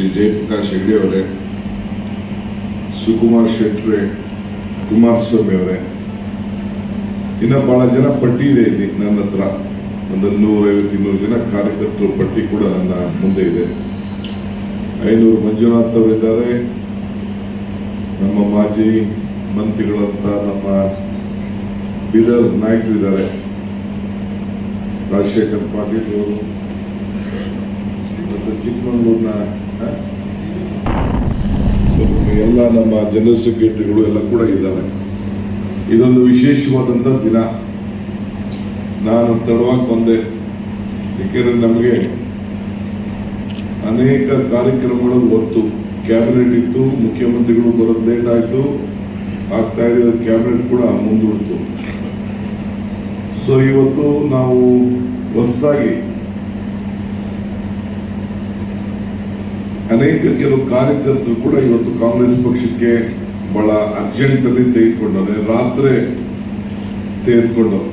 ಶ್ರೀ ಜಯಪ್ರಕಾಶ್ ಹೆಗ್ಡೆ ಅವರೇ ಸುಕುಮಾರ್ ಶೆಟ್ರೆ, ಕುಮಾರಸ್ವಾಮಿ ಅವರೇ, ಇನ್ನು ಬಹಳ ಜನ ಪಟ್ಟಿ ಇದೆ ಇಲ್ಲಿ ನನ್ನ ಹತ್ರ. ಒಂದು ನೂರೈವತ್ತು ಇನ್ನೂರು ಜನ ಕಾರ್ಯಕರ್ತರು ಪಟ್ಟಿ ಕೂಡ ನನ್ನ ಮುಂದೆ ಇದೆ. ಐನೂರು ಮಂಜುನಾಥ್ ಅವರಿದ್ದಾರೆ. ನಮ್ಮ ಮಾಜಿ ಮಂತ್ರಿಗಳಂತ ನಮ್ಮ ಬೀದರ್ ನಾಯಕರು ಇದ್ದಾರೆ. ರಾಜಶೇಖರ್ ಪಾಟೀಲ್ ಅವರು ಮತ್ತು ಚಿಕ್ಕಮಗಳೂರಿನ? ಎಲ್ಲ ನಮ್ಮ ಜನರಲ್ ಸೆಕ್ರೆಟರಿಗಳು ಎಲ್ಲ ಕೂಡ ಇದ್ದಾರೆ. ಇದೊಂದು ವಿಶೇಷವಾದಂಥ ದಿನ. ನಾನು ತಡವಾಗಿ ಬಂದೆ. ಏಕೆಂದರೆ ನಮಗೆ ಅನೇಕ ಕಾರ್ಯಕ್ರಮಗಳು ಹೊತ್ತು. ಕ್ಯಾಬಿನೆಟ್ ಇತ್ತು, ಮುಖ್ಯಮಂತ್ರಿಗಳು ಬರೋದು ಲೇಟ್ ಆಯಿತು. ಆಗ್ತಾ ಇದೆ ಕ್ಯಾಬಿನೆಟ್ ಕೂಡ ಮುಂದೂಡ್ತು. ಸೊ ಇವತ್ತು ನಾವು ಹೊಸದಾಗಿ ಅನೇಕ ಕೆಲವು ಕಾರ್ಯಕರ್ತರು ಕೂಡ ಇವತ್ತು ಕಾಂಗ್ರೆಸ್ ಪಕ್ಷಕ್ಕೆ ಬಹಳ ಅರ್ಜೆಂಟ್ ಅಲ್ಲಿ ತೆಗೆದುಕೊಂಡವ್ರೆ. ರಾತ್ರಿ ತೆಗೆದುಕೊಂಡವ್ರು.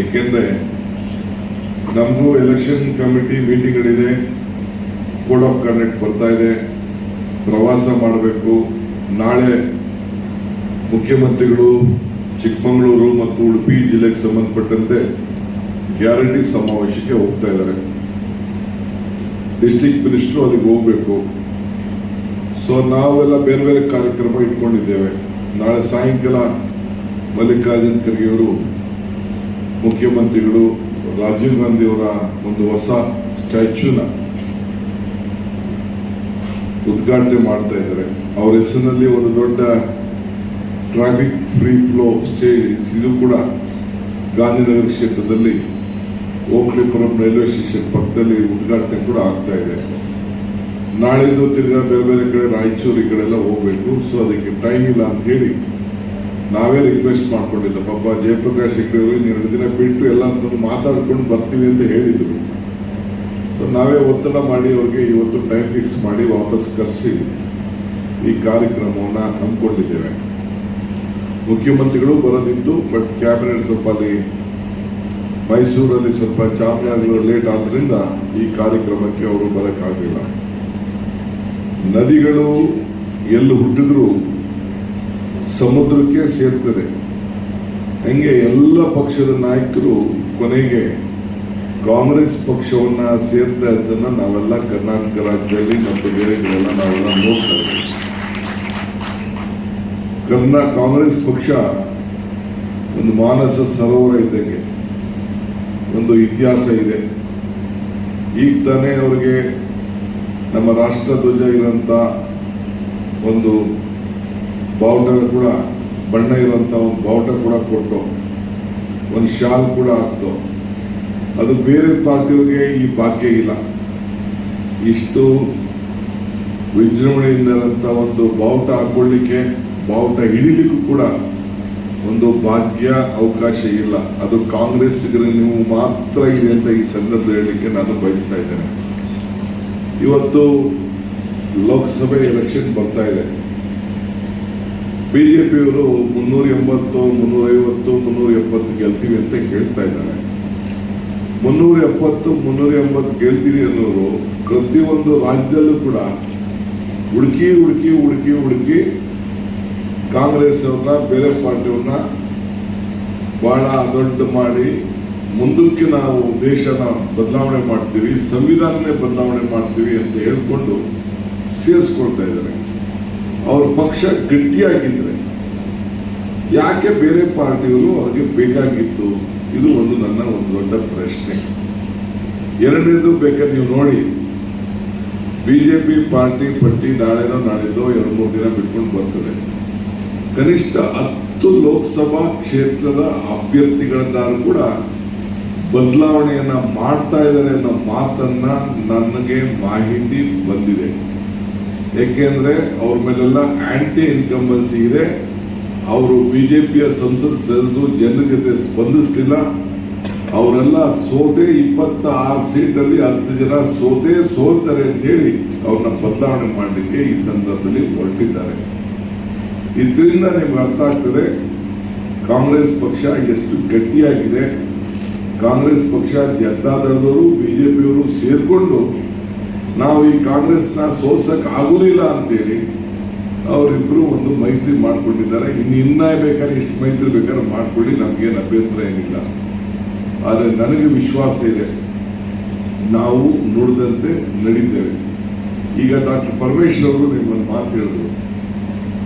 ಯಾಕೆಂದ್ರೆ ನಮಗೂ ಎಲೆಕ್ಷನ್ ಕಮಿಟಿ ಮೀಟಿಂಗ್ಗಳಿದೆ. ಕೋಡ್ ಆಫ್ ಕಂಡಕ್ಟ್ ಬರ್ತಾ ಇದೆ. ಪ್ರವಾಸ ಮಾಡಬೇಕು. ನಾಳೆ ಮುಖ್ಯಮಂತ್ರಿಗಳು ಚಿಕ್ಕಮಗಳೂರು ಮತ್ತು ಉಡುಪಿ ಜಿಲ್ಲೆಗೆ ಸಂಬಂಧಪಟ್ಟಂತೆ ಗ್ಯಾರಂಟಿ ಸಮಾವೇಶಕ್ಕೆ ಹೋಗ್ತಾ ಇದ್ದಾರೆ. ಡಿಸ್ಟ್ರಿಕ್ಟ್ ಮಿನಿಸ್ಟ್ರು ಅಲ್ಲಿಗೆ ಹೋಗಬೇಕು. ಸೊ ನಾವೆಲ್ಲ ಬೇರೆ ಬೇರೆ ಕಾರ್ಯಕ್ರಮ ಇಟ್ಕೊಂಡಿದ್ದೇವೆ. ನಾಳೆ ಸಾಯಂಕಾಲ ಮಲ್ಲಿಕಾರ್ಜುನ್ ಖರ್ಗೆ ಅವರು, ಮುಖ್ಯಮಂತ್ರಿಗಳು, ರಾಜೀವ್ ಗಾಂಧಿಯವರ ಒಂದು ಹೊಸ ಸ್ಟ್ಯಾಚ್ಯೂನ ಉದ್ಘಾಟನೆ ಮಾಡ್ತಾ ಇದ್ದಾರೆ. ಅವರ ಹೆಸರಿನಲ್ಲಿ ಒಂದು ದೊಡ್ಡ ಟ್ರಾಫಿಕ್ ಫ್ರೀ ಫ್ಲೋ ಸ್ಟೇ ಇದು ಕೂಡ ಗಾಂಧಿನಗರ ಕ್ಷೇತ್ರದಲ್ಲಿ ಓಕ್ಲಿಪುರಂ ರೈಲ್ವೆ ಸ್ಟೇಷನ್ ಪಕ್ಕದಲ್ಲಿ ಉದ್ಘಾಟನೆ ಕೂಡ ಆಗ್ತಾ ಇದೆ. ನಾಳಿದ್ದು ತಿರ್ಗಾ ಬೇರೆ ಬೇರೆ ಕಡೆ, ರಾಯಚೂರು ಈ ಕಡೆ ಎಲ್ಲ ಹೋಗ್ಬೇಕು. ಸೊ ಅದಕ್ಕೆ ಟೈಮ್ ಇಲ್ಲ ಅಂತ ಹೇಳಿ ನಾವೇ ರಿಕ್ವೆಸ್ಟ್ ಮಾಡ್ಕೊಂಡಿದ್ದ. ಪಾಪ ಜಯಪ್ರಕಾಶ್ ಹೆಗ್ಡೆ ಎರಡು ದಿನ ಬಿಟ್ಟು ಎಲ್ಲ ಮಾತಾಡ್ಕೊಂಡು ಬರ್ತೀವಿ ಅಂತ ಹೇಳಿದ್ರು. ಸೊ ನಾವೇ ಒತ್ತಡ ಮಾಡಿ ಅವ್ರಿಗೆ ಇವತ್ತು ಟೈಮ್ ಫಿಕ್ಸ್ ಮಾಡಿ ವಾಪಸ್ ಕರೆಸಿ ಈ ಕಾರ್ಯಕ್ರಮವನ್ನು ಹಮ್ಮಿಕೊಂಡಿದ್ದೇವೆ. ಮುಖ್ಯಮಂತ್ರಿಗಳು ಬರೋದಿದ್ದು ಬಟ್ ಕ್ಯಾಬಿನೆಟ್ ಸ್ವಲ್ಪ ಅಲ್ಲಿ ಮೈಸೂರಲ್ಲಿ ಸ್ವಲ್ಪ ಚಾಮರಾಜನಗರ ಲೇಟ್ ಆದ್ರಿಂದ ಈ ಕಾರ್ಯಕ್ರಮಕ್ಕೆ ಅವರು ಬರೋಕ್ಕಾಗಲಿಲ್ಲ. ನದಿಗಳು ಎಲ್ಲಿ ಹುಟ್ಟಿದ್ರು ಸಮುದ್ರಕ್ಕೆ ಸೇರ್ತದೆ. ಹಂಗೆ ಎಲ್ಲ ಪಕ್ಷದ ನಾಯಕರು ಕೊನೆಗೆ ಕಾಂಗ್ರೆಸ್ ಪಕ್ಷವನ್ನ ಸೇರ್ತಾ ಇದ್ದನ್ನ ನಾವೆಲ್ಲ ಕರ್ನಾಟಕ ರಾಜ್ಯದಲ್ಲಿ ಮತ್ತು ಬೇರೆ ಕಡೆಲ್ಲ ನಾವೆಲ್ಲ ನೋಡ್ತಾ ಇದ್ದೀವಿ. ಕರ್ನಾ ಕಾಂಗ್ರೆಸ್ ಪಕ್ಷ ಒಂದು ಮಾನಸ ಸರೋವರ ಇದ್ದಂಗೆ. ಒಂದು ಇತಿಹಾಸ ಇದೆ. ಈಗ ತಾನೇ ಅವರಿಗೆ ನಮ್ಮ ರಾಷ್ಟ್ರ ಧ್ವಜ ಇರೋಂಥ ಒಂದು ಬಾವುಟ ಕೂಡ, ಬಣ್ಣ ಇರುವಂಥ ಒಂದು ಬಾವುಟ ಕೂಡ ಕೊಟ್ಟು, ಒಂದು ಶಾಲ್ ಕೂಡ ಹಾಕ್ತು ಅದು ಬೇರೆ ಪಾರ್ಟಿಯವ್ರಿಗೆ ಈ ಭಾಗ್ಯ ಇಲ್ಲ. ಇಷ್ಟು ವಿಜೃಂಭಣೆಯಿಂದ ಒಂದು ಬಾವುಟ ಹಾಕೊಳ್ಳಿಕ್ಕೆ, ಬಾವುಟ ಹಿಡಿಲಿಕ್ಕೂ ಕೂಡ ಒಂದು ಭಾಗ್ಯ ಅವಕಾಶ ಇಲ್ಲ. ಅದು ಕಾಂಗ್ರೆಸ್ಸಿಗರು ನೀವು ಮಾತ್ರ ಇದೆ ಅಂತ ಈ ಸಂದರ್ಭ ಹೇಳಲಿಕ್ಕೆ ನಾನು ಬಯಸ್ತಾ ಇದ್ದೇನೆ. ಇವತ್ತು ಲೋಕಸಭೆ ಎಲೆಕ್ಷನ್ ಬರ್ತಾ ಇದೆ. ಬಿಜೆಪಿಯವರು ಮುನ್ನೂರ ಎಂಬತ್ತು, ಮುನ್ನೂರ ಐವತ್ತು, ಮುನ್ನೂರ ಎಪ್ಪತ್ತು ಗೆಲ್ತೀವಿ ಅಂತ ಹೇಳ್ತಾ ಇದ್ದಾರೆ. ಮುನ್ನೂರ ಎಪ್ಪತ್ತು, ಮುನ್ನೂರ ಎಂಬತ್ತು ಗೆಲ್ತೀವಿ ಅನ್ನೋರು ಪ್ರತಿಯೊಂದು ರಾಜ್ಯದಲ್ಲೂ ಕೂಡ ಹುಡುಕಿ ಹುಡುಕಿ ಹುಡುಕಿ ಹುಡುಕಿ ಕಾಂಗ್ರೆಸ್ ಅವ್ರನ್ನ ಬೇರೆ ಪಾರ್ಟಿಯವ್ರನ್ನ ಬಹಳ ದೊಡ್ಡ ಮಾಡಿ ಮುಂದಕ್ಕೆ ನಾವು ದೇಶನ ಬದಲಾವಣೆ ಮಾಡ್ತೀವಿ, ಸಂವಿಧಾನನೇ ಬದಲಾವಣೆ ಮಾಡ್ತೀವಿ ಅಂತ ಹೇಳ್ಕೊಂಡು ಸೇರಿಸ್ಕೊಳ್ತಾ ಇದ್ದಾರೆ. ಅವ್ರ ಪಕ್ಷ ಗಟ್ಟಿಯಾಗಿದ್ರೆ ಯಾಕೆ ಬೇರೆ ಪಾರ್ಟಿಗಳು ಅವ್ರಿಗೆ ಬೇಕಾಗಿತ್ತು? ಇದು ಒಂದು ನನ್ನ ಒಂದು ದೊಡ್ಡ ಪ್ರಶ್ನೆ. ಎರಡನೇದು ಬೇಕಾದ್ರೆ ನೀವು ನೋಡಿ ಬಿಜೆಪಿ ಪಾರ್ಟಿ ಪಟ್ಟಿ ನಾಳೆನೋ ನಾಳಿದ್ದೋ ಎರಡು ಮೂರು ದಿನ ಬಿಟ್ಕೊಂಡು ಬರ್ತದೆ. ಕನಿಷ್ಠ ಹತ್ತು ಲೋಕಸಭಾ ಕ್ಷೇತ್ರದ ಅಭ್ಯರ್ಥಿಗಳನ್ನಾರು ಕೂಡ ಬದಲಾವಣೆಯನ್ನ ಮಾಡ್ತಾ ಇದ್ದಾರೆ ಅನ್ನೋ ಮಾತನ್ನ ನನಗೆ ಮಾಹಿತಿ ಬಂದಿದೆ. ಯಾಕೆಂದ್ರೆ ಅವ್ರ ಮೇಲೆಲ್ಲ ಆಂಟಿ ಇನ್ಕಂಬನ್ಸಿ ಇದೆ. ಅವರು ಬಿಜೆಪಿಯ ಸಂಸತ್ ಸದಸ್ಯರು ಜನರ ಜೊತೆ ಸ್ಪಂದಿಸಲಿಲ್ಲ. ಅವರೆಲ್ಲ ಸೋತೆ ಇಪ್ಪತ್ತ ಆರು ಸೀಟಲ್ಲಿ ಹತ್ತು ಜನ ಸೋತೆ ಸೋಲ್ತಾರೆ ಅಂತ ಹೇಳಿ ಅವ್ರನ್ನ ಬದಲಾವಣೆ ಮಾಡಲಿಕ್ಕೆ ಈ ಸಂದರ್ಭದಲ್ಲಿ ಹೊರಟಿದ್ದಾರೆ. ಇದರಿಂದ ನಿಮ್ಗೆ ಅರ್ಥ ಆಗ್ತದೆ, ಕಾಂಗ್ರೆಸ್ ಪಕ್ಷ ಎಷ್ಟು ಗಟ್ಟಿಯಾಗಿದೆ. ಕಾಂಗ್ರೆಸ್ ಪಕ್ಷ ಜನತಾದಳದವರು ಪಿಯವರು ಸೇರಿಕೊಂಡು, ನಾವು ಈ ಕಾಂಗ್ರೆಸ್ನ ಸೋಲ್ಸಕ್ ಆಗುದಿಲ್ಲ ಅಂತೇಳಿ ಅವರಿಬ್ಬರು ಒಂದು ಮೈತ್ರಿ ಮಾಡ್ಕೊಂಡಿದ್ದಾರೆ. ಇನ್ನು ಇನ್ನ ಬೇಕಾದ್ರೆ ಇಷ್ಟು ಮೈತ್ರಿ ಬೇಕಾದ್ರೆ ಮಾಡ್ಕೊಳ್ಳಿ, ನಮ್ಗೇನು ಅಭ್ಯಂತರ ಏನಿಲ್ಲ. ಆದರೆ ನನಗೆ ವಿಶ್ವಾಸ ಇದೆ, ನಾವು ನೋಡಿದಂತೆ ನಡೀತೇವೆ. ಈಗ ಡಾಕ್ಟರ್ ಪರಮೇಶ್ವರ್ ಅವರು ನಿಮ್ಮನ್ನು ಮಾತು ಹೇಳಿದ್ರು.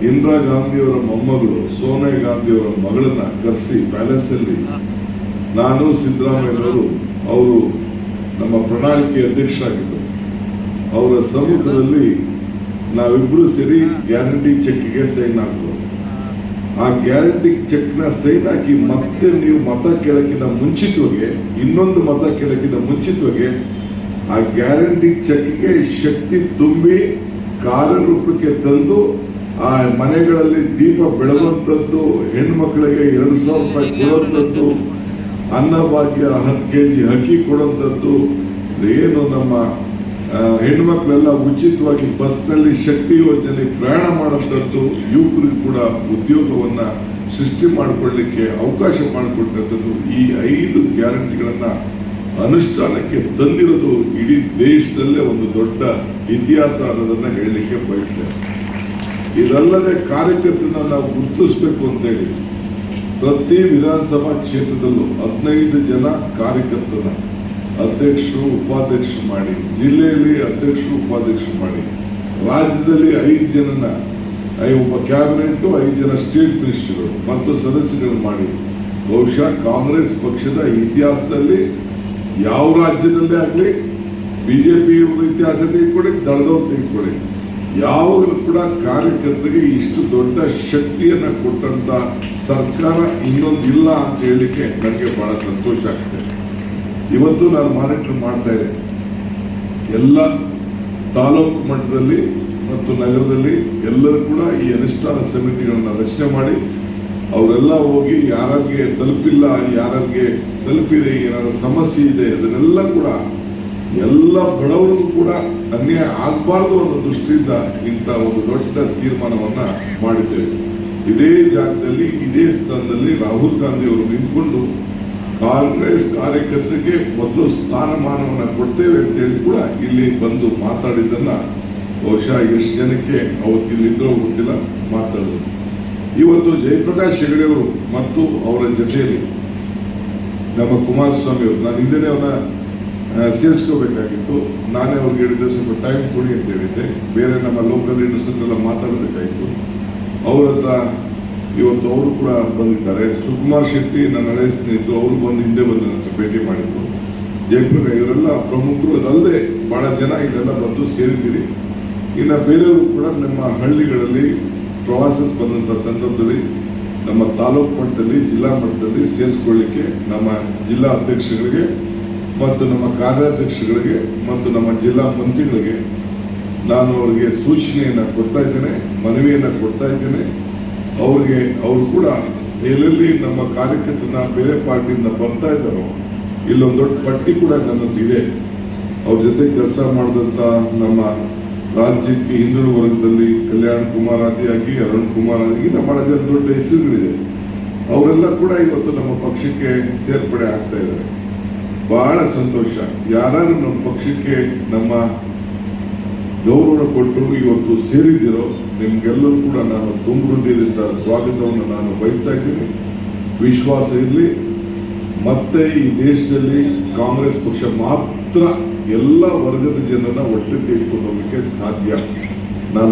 ಇಂದಿರಾ ಗಾಂಧಿಯವರ ಮೊಮ್ಮಗಳು ಸೋನಿಯಾ ಗಾಂಧಿಯವರ ಮಗಳನ್ನ ಕರೆಸಿ ಪ್ಯಾಲೇಸಲ್ಲಿ ನಾನು ಸಿದ್ದರಾಮಯ್ಯನವರು ಅವರು ನಮ್ಮ ಪ್ರಣಾಳಿಕೆ ಅಧ್ಯಕ್ಷರಾಗಿದ್ದರು. ಅವರ ಸಮ್ಮುಖದಲ್ಲಿ ನಾವಿಬ್ಬರು ಸೇರಿ ಗ್ಯಾರಂಟಿ ಚೆಕ್ಗೆ ಸೈನ್ ಹಾಕಿದ್ರು ಆ ಗ್ಯಾರಂಟಿ ಚೆಕ್ನ ಸೈನ್ ಹಾಕಿ ಮತ್ತೆ ನೀವು ಮತ ಕೇಳಕ್ಕಿಂತ ಮುಂಚಿತವಾಗಿ, ಇನ್ನೊಂದು ಮತ ಕೇಳಕ್ಕಿಂತ ಮುಂಚಿತವಾಗಿ ಆ ಗ್ಯಾರಂಟಿ ಚೆಕ್ಗೆ ಶಕ್ತಿ ತುಂಬಿ ಕಾರ್ಯರೂಪಕ್ಕೆ ತಂದು ಆ ಮನೆಗಳಲ್ಲಿ ದೀಪ ಬೆಳಗುವಂಥದ್ದು, ಹೆಣ್ಮಕ್ಳಿಗೆ ಎರಡು ಸಾವಿರ ರೂಪಾಯಿ ಕೊಡುವಂಥದ್ದು ಅನ್ನಭಾಗ್ಯ ಹತ್ತು ಕೆ ಜಿ ಅಕ್ಕಿ ಕೊಡುವಂಥದ್ದು ಏನು ನಮ್ಮ ಹೆಣ್ಮಕ್ಳೆಲ್ಲ ಉಚಿತವಾಗಿ ಬಸ್ನಲ್ಲಿ ಶಕ್ತಿ ಯೋಜನೆ ಪ್ರಯಾಣ ಮಾಡುವಂಥದ್ದು ಯುವಕರಿಗೂ ಕೂಡ ಉದ್ಯೋಗವನ್ನ ಸೃಷ್ಟಿ ಮಾಡಿಕೊಳ್ಳಿಕ್ಕೆ ಅವಕಾಶ ಮಾಡಿಕೊಟ್ಟಂಥದ್ದು, ಈ ಐದು ಗ್ಯಾರಂಟಿಗಳನ್ನ ಅನುಷ್ಠಾನಕ್ಕೆ ತಂದಿರೋದು ಇಡೀ ದೇಶದಲ್ಲೇ ಒಂದು ದೊಡ್ಡ ಇತಿಹಾಸ ಅನ್ನೋದನ್ನ ಹೇಳಲಿಕ್ಕೆ ಬಯಸ್ತೇನೆ. ಇದಲ್ಲದೆ ಕಾರ್ಯಕರ್ತರನ್ನ ನಾವು ಗುರುತಿಸ್ಬೇಕು ಅಂತೇಳಿ ಪ್ರತಿ ವಿಧಾನಸಭಾ ಕ್ಷೇತ್ರದಲ್ಲೂ ಹದಿನೈದು ಜನ ಕಾರ್ಯಕರ್ತನ ಅಧ್ಯಕ್ಷರು, ಉಪಾಧ್ಯಕ್ಷರು ಮಾಡಿ, ಜಿಲ್ಲೆಯಲ್ಲಿ ಅಧ್ಯಕ್ಷರು, ಉಪಾಧ್ಯಕ್ಷರು ಮಾಡಿ, ರಾಜ್ಯದಲ್ಲಿ ಐದು ಜನನ ಒಬ್ಬ ಕ್ಯಾಬಿನೆಟ್ ಐದು ಜನ ಸ್ಟೇಟ್ ಮಿನಿಸ್ಟರ್ಗಳು, ಮತ್ತು ಸದಸ್ಯರು ಮಾಡಿ, ಬಹುಶಃ ಕಾಂಗ್ರೆಸ್ ಪಕ್ಷದ ಇತಿಹಾಸದಲ್ಲಿ ಯಾವ ರಾಜ್ಯದಲ್ಲೇ ಆಗಲಿ ಬಿಜೆಪಿ ಇತಿಹಾಸ ತೆಗೆದುಕೊಳ್ಳಿ, ದಳದವ್ರು ತೆಗೆದುಕೊಳ್ಳಿ. ಯಾವಾಗಲೂ ಕೂಡ ಕಾರ್ಯಕರ್ತರಿಗೆ ಇಷ್ಟು ದೊಡ್ಡ ಶಕ್ತಿಯನ್ನು ಕೊಟ್ಟಂತ ಸರ್ಕಾರ ಇನ್ನೊಂದಿಲ್ಲ ಅಂತ ಹೇಳಲಿಕ್ಕೆ ನನಗೆ ಬಹಳ ಸಂತೋಷ ಆಗ್ತದೆ. ಇವತ್ತು ನಾನು ಮಾನಿಟರ್ ಮಾಡ್ತಾ ಇದ್ದೆ. ಎಲ್ಲ ತಾಲೂಕು ಮಟ್ಟದಲ್ಲಿ ಮತ್ತು ನಗರದಲ್ಲಿ ಎಲ್ಲರೂ ಕೂಡ ಈ ಅನುಷ್ಠಾನ ಸಮಿತಿಗಳನ್ನು ರಚನೆ ಮಾಡಿ, ಅವರೆಲ್ಲ ಹೋಗಿ ಯಾರಿಗೆ ತಲುಪಿಲ್ಲ ಯಾರಿಗೆ ತಲುಪಿದೆ, ಏನಾದರೂ ಸಮಸ್ಯೆ ಇದೆ, ಅದನ್ನೆಲ್ಲ ಕೂಡ ಎಲ್ಲ ಬಡವರಿಗೂ ಕೂಡ ಅನ್ಯಾಯ ಆಗಬಾರ್ದು ಅನ್ನೋ ದೃಷ್ಟಿಯಿಂದ ಇಂಥ ಒಂದು ದೊಡ್ಡ ತೀರ್ಮಾನವನ್ನ ಮಾಡಿದ್ದೇವೆ. ಇದೇ ಜಾಗದಲ್ಲಿ, ಇದೇ ಸ್ಥಾನದಲ್ಲಿ ರಾಹುಲ್ ಗಾಂಧಿ ಅವರು ನಿಂತ್ಕೊಂಡು ಕಾಂಗ್ರೆಸ್ ಕಾರ್ಯಕರ್ತರಿಗೆ ಮೊದಲು ಸ್ಥಾನಮಾನವನ್ನ ಕೊಡ್ತೇವೆ ಅಂತ ಹೇಳಿ ಕೂಡ ಇಲ್ಲಿ ಬಂದು ಮಾತಾಡಿದ್ದನ್ನ ಬಹುಶಃ ಎಷ್ಟು ಜನಕ್ಕೆ ಅವತ್ತು ಇಲ್ಲಿದ್ರೋ ಗೊತ್ತಿಲ್ಲ ಮಾತಾಡಿದ್ರು ಇವತ್ತು ಜಯಪ್ರಕಾಶ್ ಹೆಗಡೆ ಅವರು ಮತ್ತು ಅವರ ಜೊತೆಯಲ್ಲಿ ನಮ್ಮ ಕುಮಾರಸ್ವಾಮಿ ಅವರು, ನಾನು ಹಿಂದೆನೇ ಅವನ್ನ ಸೇರಿಸ್ಕೋಬೇಕಾಗಿತ್ತು. ನಾನೇ ಅವ್ರಿಗೆ ಹೇಳಿದ್ದೆ ಸ್ವಲ್ಪ ಟೈಮ್ ಕೊಡಿ ಅಂತ ಹೇಳಿದ್ದೆ. ಬೇರೆ ನಮ್ಮ ಲೋಕಲ್ ಲೀಡರ್ಸ್ ಹತ್ರೆಲ್ಲ ಮಾತಾಡಬೇಕಾಯಿತು ಅವ್ರ ಹತ್ರ ಇವತ್ತು ಅವರು ಕೂಡ ಬಂದಿದ್ದಾರೆ. ಸುಕುಮಾರ್ ಶೆಟ್ಟಿ ನನ್ನ ಹಳೆಯ ಸ್ನೇಹಿತರು, ಅವರು ಬಂದು ಹಿಂದೆ ಬಂದು ನನ್ನ ಭೇಟಿ ಮಾಡಿದ್ರು. ಜಯಪ್ರಕಾಶ್ ಇವರೆಲ್ಲ ಪ್ರಮುಖರು ಅದಲ್ಲದೆ ಬಹಳ ಜನ ಇಲ್ಲೆಲ್ಲ ಬಂದು ಸೇರಿದ್ದೀರಿ. ಇನ್ನು ಬೇರೆಯವರು ಕೂಡ ನಮ್ಮ ಹಳ್ಳಿಗಳಲ್ಲಿ ಪ್ರವಾಸ ಬಂದಂಥ ಸಂದರ್ಭದಲ್ಲಿ ನಮ್ಮ ತಾಲೂಕು ಮಟ್ಟದಲ್ಲಿ, ಜಿಲ್ಲಾ ಮಟ್ಟದಲ್ಲಿ ಸೇರಿಸ್ಕೊಳ್ಳಿಕ್ಕೆ ನಮ್ಮ ಜಿಲ್ಲಾ ಅಧ್ಯಕ್ಷಗಳಿಗೆ ಮತ್ತು ನಮ್ಮ ಕಾರ್ಯಾಧ್ಯಕ್ಷಗಳಿಗೆ ಮತ್ತು ನಮ್ಮ ಜಿಲ್ಲಾ ಮಂತ್ರಿಗಳಿಗೆ ನಾನು ಅವರಿಗೆ ಸೂಚನೆಯನ್ನು ಕೊಡ್ತಾ ಇದ್ದೇನೆ, ಮನವಿಯನ್ನು ಕೊಡ್ತಾ ಇದ್ದೇನೆ. ಅವರಿಗೆ, ಅವರು ಕೂಡ ಎಲ್ಲೆಲ್ಲಿ ನಮ್ಮ ಕಾರ್ಯಕರ್ತನ ಬೇರೆ ಪಾರ್ಟಿಯಿಂದ ಬರ್ತಾ ಇದ್ದಾರೋ, ಇಲ್ಲೊಂದು ದೊಡ್ಡ ಪಟ್ಟಿ ಕೂಡ ನನ್ನದಿದೆ ಅವ್ರ ಜೊತೆ ಕೆಲಸ ಮಾಡಿದಂಥ ನಮ್ಮ ರಾಜ್ಯಕ್ಕೆ ಹಿಂದುಳಿದ ವರ್ಗದಲ್ಲಿ ಕಲ್ಯಾಣ್ ಕುಮಾರ್ ಆದಿಯಾಗಿ ಅರುಣ್ ಕುಮಾರ್ ಆದಿಯಾಗಿ ನಮ್ಮ ಜನ ದೊಡ್ಡ ಹೆಸರುಗಳಿದೆ. ಅವರೆಲ್ಲ ಕೂಡ ಇವತ್ತು ನಮ್ಮ ಪಕ್ಷಕ್ಕೆ ಸೇರ್ಪಡೆ ಆಗ್ತಾ ಇದ್ದಾರೆ. ಬಹಳ ಸಂತೋಷ. ಯಾರು ನಮ್ಮ ಪಕ್ಷಕ್ಕೆ ನಮ್ಮ ಗೌರವ ಕೊಟ್ಟು ಇವತ್ತು ಸೇರಿದ್ದೀರೋ, ನಿಮ್ಗೆಲ್ಲರೂ ಕೂಡ ನಾನು ತುಂಬ ಸ್ವಾಗತವನ್ನು ನಾನು ಬಯಸ್ತಾ ಇದ್ದೀನಿ. ವಿಶ್ವಾಸ ಇರಲಿ. ಮತ್ತೆ ಈ ದೇಶದಲ್ಲಿ ಕಾಂಗ್ರೆಸ್ ಪಕ್ಷ ಮಾತ್ರ ಎಲ್ಲ ವರ್ಗದ ಜನರನ್ನ ಒಟ್ಟಿಗೆ ತೆಗೆದುಕೊಂಡು ಹೋಗಲಿಕ್ಕೆ ಸಾಧ್ಯ. ನಾನು